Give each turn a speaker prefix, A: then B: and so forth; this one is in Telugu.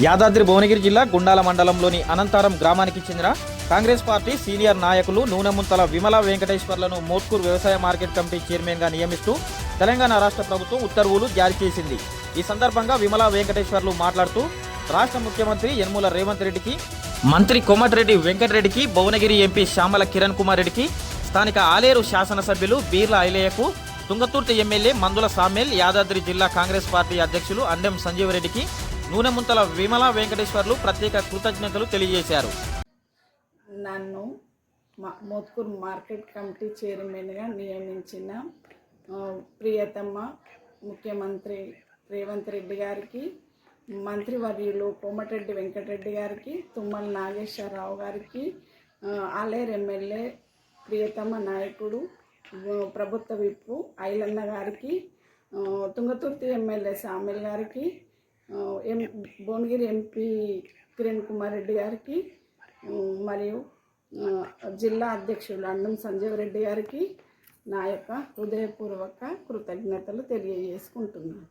A: యాదాద్రి భువనగిరి జిల్లా గుండాల మండలంలోని అనంతారం గ్రామానికి చెందిన కాంగ్రెస్ పార్టీ సీనియర్ నాయకులు నూనెముంతల విమల వెంకటేశ్వర్లను మోత్కూర్ వ్యవసాయ మార్కెట్ కమిటీ చైర్మన్గా నియమిస్తూ తెలంగాణ రాష్ట్ర ప్రభుత్వం ఉత్తర్వులు జారీ చేసింది. ఈ సందర్భంగా విమల వెంకటేశ్వర్లు మాట్లాడుతూ రాష్ట్ర ముఖ్యమంత్రి యనమల రేవంత్ రెడ్డికి మంత్రి కోమటిరెడ్డి వెంకటరెడ్డికి భువనగిరి ఎంపీ శ్యామల కిరణ్ కుమార్ రెడ్డికి స్థానిక ఆలేరు శాసనసభ్యులు బీర్ల ఐలయ్యకు తుంగతుర్తి ఎమ్మెల్యే మందుల సామేల్ యాదాద్రి జిల్లా కాంగ్రెస్ పార్టీ అధ్యక్షులు అండెం సంజీవ్ రెడ్డికి నూనెముంతల విమల వెంకటేశ్వర్లు ప్రత్యేక కృతజ్ఞతలు తెలియజేశారు.
B: నన్ను మోత్కూర్ మార్కెట్ కమిటీ చైర్మన్గా నియమించిన ప్రియతమ్మ ముఖ్యమంత్రి రేవంత్ రెడ్డి గారికి మంత్రివర్యులు కోమటిరెడ్డి వెంకటరెడ్డి గారికి తుమ్మల నాగేశ్వరరావు గారికి ఆలేరు ఎమ్మెల్యే ప్రియతమ నాయకుడు ప్రభుత్వ విప్పు ఐలన్న గారికి తుంగతుర్తి ఎమ్మెల్యే సామిల్ గారికి ఎం భువనగిరి ఎంపీ కిరణ్ కుమార్ రెడ్డి గారికి మరియు జిల్లా అధ్యక్షుడు అన్నం సంజీవ్ రెడ్డి గారికి నా యొక్క హృదయపూర్వక కృతజ్ఞతలు తెలియజేసుకుంటున్నాను.